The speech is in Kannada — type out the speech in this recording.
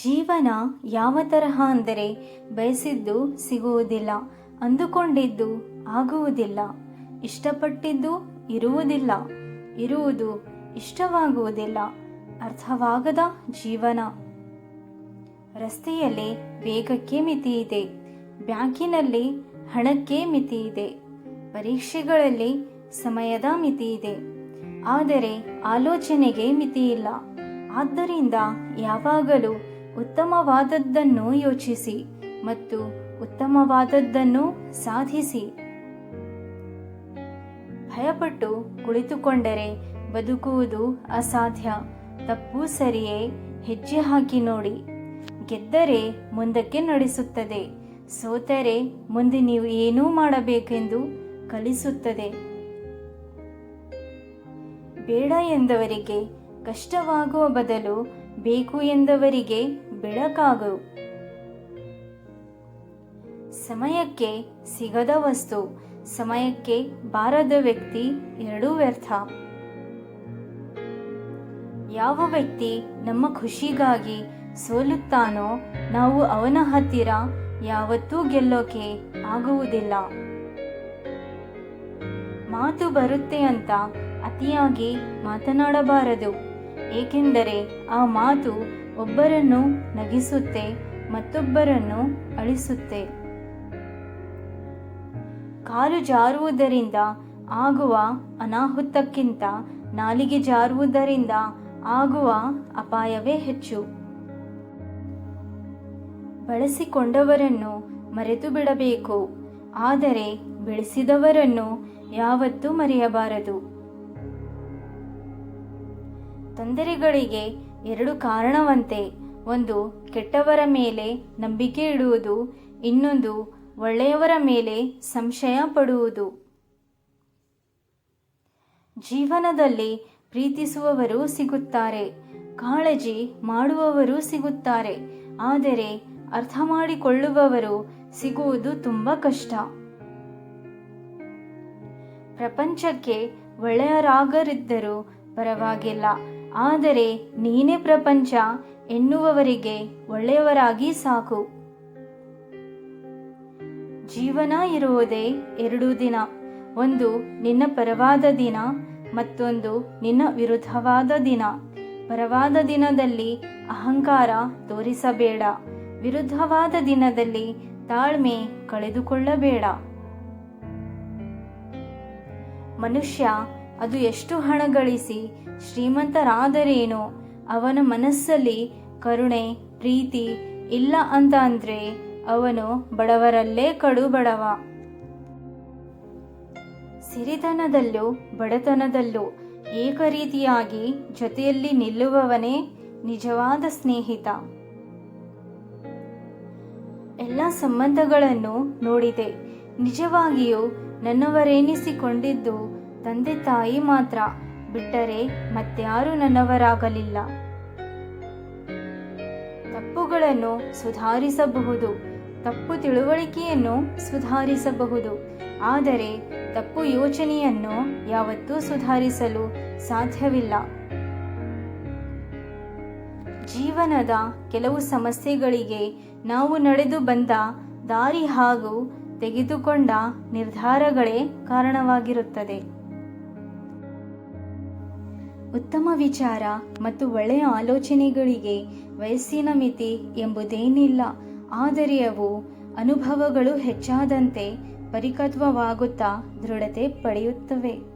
ಜೀವನ ಯಾವ ತರಹ ಅಂದರೆ ಬಯಸಿದ್ದು ಸಿಗುವುದಿಲ್ಲ, ಅಂದುಕೊಂಡಿದ್ದು ಆಗುವುದಿಲ್ಲ, ಇಷ್ಟಪಟ್ಟಿದ್ದು ಇರುವುದಿಲ್ಲ. ಇರುವುದು ಇಷ್ಟವಾಗುವುದಿಲ್ಲ, ಅರ್ಥವಾಗದ ಜೀವನ. ರಸ್ತೆಯಲ್ಲಿ ವೇಗಕ್ಕೆ ಮಿತಿ ಇದೆ, ಬ್ಯಾಂಕಿನಲ್ಲಿ ಹಣಕ್ಕೆ ಮಿತಿ ಇದೆ, ಪರೀಕ್ಷೆಗಳಲ್ಲಿ ಸಮಯದ ಮಿತಿ ಇದೆ. ಆದರೆ ಆಲೋಚನೆಗೆ ಮಿತಿ ಇಲ್ಲ ಆದ್ದರಿಂದ ಯಾವಾಗಲೂ ಉತ್ತಮವಾದದ್ದನ್ನು ಯೋಚಿಸಿ ಮತ್ತು ಉತ್ತಮವಾದದ್ದನ್ನು ಸಾಧಿಸಿ. ಭಯಪಟ್ಟು ಕುಳಿತುಕೊಂಡರೆ ಬದುಕುವುದು ಅಸಾಧ್ಯ. ತಪ್ಪು ಸರಿಯೇ, ಹೆಜ್ಜೆ ಹಾಕಿ ನೋಡಿ. ಗೆದ್ದರೆ ಮುಂದಕ್ಕೆ ನಡೆಸುತ್ತದೆ. ಸೋತರೆ ಮುಂದೆ ನೀವು ಏನೂ ಮಾಡಬೇಕೆಂದು ಕಲಿಸುತ್ತದೆ. ಬೇಡ ಎಂದವರಿಗೆ ಕಷ್ಟವಾಗುವ ಬದಲು ಬೇಕು ಎಂದವರಿಗೆ ಬೆಳಕಾಗು ಸಮಯಕ್ಕೆ ಸಿಗದ ವಸ್ತು, ಸಮಯಕ್ಕೆ ಬಾರದ ವ್ಯಕ್ತಿ ಎರಡೂ ವ್ಯರ್ಥ. ಯಾವ ವ್ಯಕ್ತಿ ನಮ್ಮ ಖುಷಿಗಾಗಿ ಸೋಲುತ್ತಾನೋ ನಾವು ಅವನ ಹತ್ತಿರ ಯಾವತ್ತೂ ಗೆಲ್ಲೋಕೆ ಆಗುವುದಿಲ್ಲ. ಮಾತು ಬರುತ್ತೆ ಅಂತ ಅತಿಯಾಗಿ ಮಾತನಾಡಬಾರದು, ಏಕೆಂದರೆ ಆ ಮಾತು ಒಬ್ಬರನ್ನು ನಗಿಸುತ್ತೆ, ಮತ್ತೊಬ್ಬರನ್ನು ಅಳಿಸುತ್ತೆ. ಕಾಲು ಜಾರುವುದರಿಂದ ಆಗುವ ಅನಾಹುತಕ್ಕಿಂತ ನಾಲಿಗೆ ಜಾರುವುದರಿಂದ ಆಗುವ ಅಪಾಯವೇ ಹೆಚ್ಚು. ಬಳಸಿಕೊಂಡವರನ್ನು ಮರೆತು ಬಿಡಬೇಕು, ಆದರೆ ಬೆಳೆಸಿದವರನ್ನು ಯಾವತ್ತೂ ಮರೆಯಬಾರದು. ತೊಂದರೆಗಳಿಗೆ ಎರಡು ಕಾರಣವಂತೆ. ಒಂದು, ಕೆಟ್ಟವರ ಮೇಲೆ ನಂಬಿಕೆ ಇಡುವುದು. ಇನ್ನೊಂದು, ಒಳ್ಳೆಯವರ ಮೇಲೆ ಸಂಶಯ ಪಡುವುದು. ಜೀವನದಲ್ಲಿ ಪ್ರೀತಿಸುವವರು ಸಿಗುತ್ತಾರೆ. ಕಾಳಜಿ ಮಾಡುವವರು ಸಿಗುತ್ತಾರೆ. ಆದರೆ ಅರ್ಥ ಮಾಡಿಕೊಳ್ಳುವವರು ಸಿಗುವುದು ತುಂಬ ಕಷ್ಟ. ಪ್ರಪಂಚಕ್ಕೆ ಒಳ್ಳೆಯರಾಗರಿದ್ದರೂ ಪರವಾಗಿಲ್ಲ. ಆದರೆ ನೀನೇ ಪ್ರಪಂಚ, ಎನ್ನುವವರಿಗೆ ಒಳ್ಳೆಯವರಾಗಿ ಸಾಕು. ಜೀವನ ಇರುವುದೇ ಎರಡು ದಿನ, ಒಂದು ನಿನ್ನ ಪರವಾದ ದಿನ ಮತ್ತೊಂದು ನಿನ್ನ ವಿರುದ್ಧವಾದ ದಿನ. ಪರವಾದ ದಿನದಲ್ಲಿ ಅಹಂಕಾರ ತೋರಿಸಬೇಡ, ವಿರುದ್ಧವಾದ ದಿನದಲ್ಲಿ ತಾಳ್ಮೆ ಕಳೆದುಕೊಳ್ಳಬೇಡ. ಮನುಷ್ಯ ಅದು ಎಷ್ಟು ಹಣ ಗಳಿಸಿ ಶ್ರೀಮಂತರಾದರೇನೋ, ಅವನ ಮನಸ್ಸಲ್ಲಿ ಕರುಣೆ, ಪ್ರೀತಿ ಇಲ್ಲ ಅಂತ ಅಂದ್ರೆ ಅವನು ಬಡವರಲ್ಲೇ ಕಡು ಬಡವ ಸಿರಿತನದಲ್ಲೂ ಬಡತನದಲ್ಲೂ ಏಕರೀತಿಯಾಗಿ ಜೊತೆಯಲ್ಲಿ ನಿಲ್ಲುವವನೇ ನಿಜವಾದ ಸ್ನೇಹಿತ. ಎಲ್ಲ ಸಂಬಂಧಗಳನ್ನು ನೋಡಿದೆ. ನಿಜವಾಗಿಯೂ ನನ್ನವರೆನಿಸಿಕೊಂಡಿದ್ದು ತಂದೆ ತಾಯಿ ಮಾತ್ರ ಬಿಟ್ಟರೆ ಮತ್ತಾರು ನನ್ನವರಾಗಲಿಲ್ಲ. ತಪ್ಪುಗಳನ್ನು ಸುಧಾರಿಸಬಹುದು, ತಪ್ಪು ತಿಳುವಳಿಕೆಯನ್ನು ಸುಧಾರಿಸಬಹುದು, ಆದರೆ ತಪ್ಪು ಯೋಚನೆಯನ್ನು ಯಾವತ್ತೂ ಸುಧಾರಿಸಲು ಸಾಧ್ಯವಿಲ್ಲ. ಜೀವನದ ಕೆಲವು ಸಮಸ್ಯೆಗಳಿಗೆ ನಾವು ನಡೆದು ಬಂದ ದಾರಿ ಹಾಗೂ ತೆಗೆದುಕೊಂಡ ನಿರ್ಧಾರಗಳೇ ಕಾರಣವಾಗಿರುತ್ತದೆ. ಉತ್ತಮ ವಿಚಾರ ಮತ್ತು ಒಳ್ಳೆಯ ಆಲೋಚನೆಗಳಿಗೆ ವಯಸ್ಸಿನ ಮಿತಿ ಎಂಬುದೇನಿಲ್ಲ. ಆದರೆ ಅವು ಅನುಭವಗಳು ಹೆಚ್ಚಾದಂತೆ ಪರಿಕತ್ವವಾಗುತ್ತಾ ದೃಢತೆ ಪಡೆಯುತ್ತವೆ.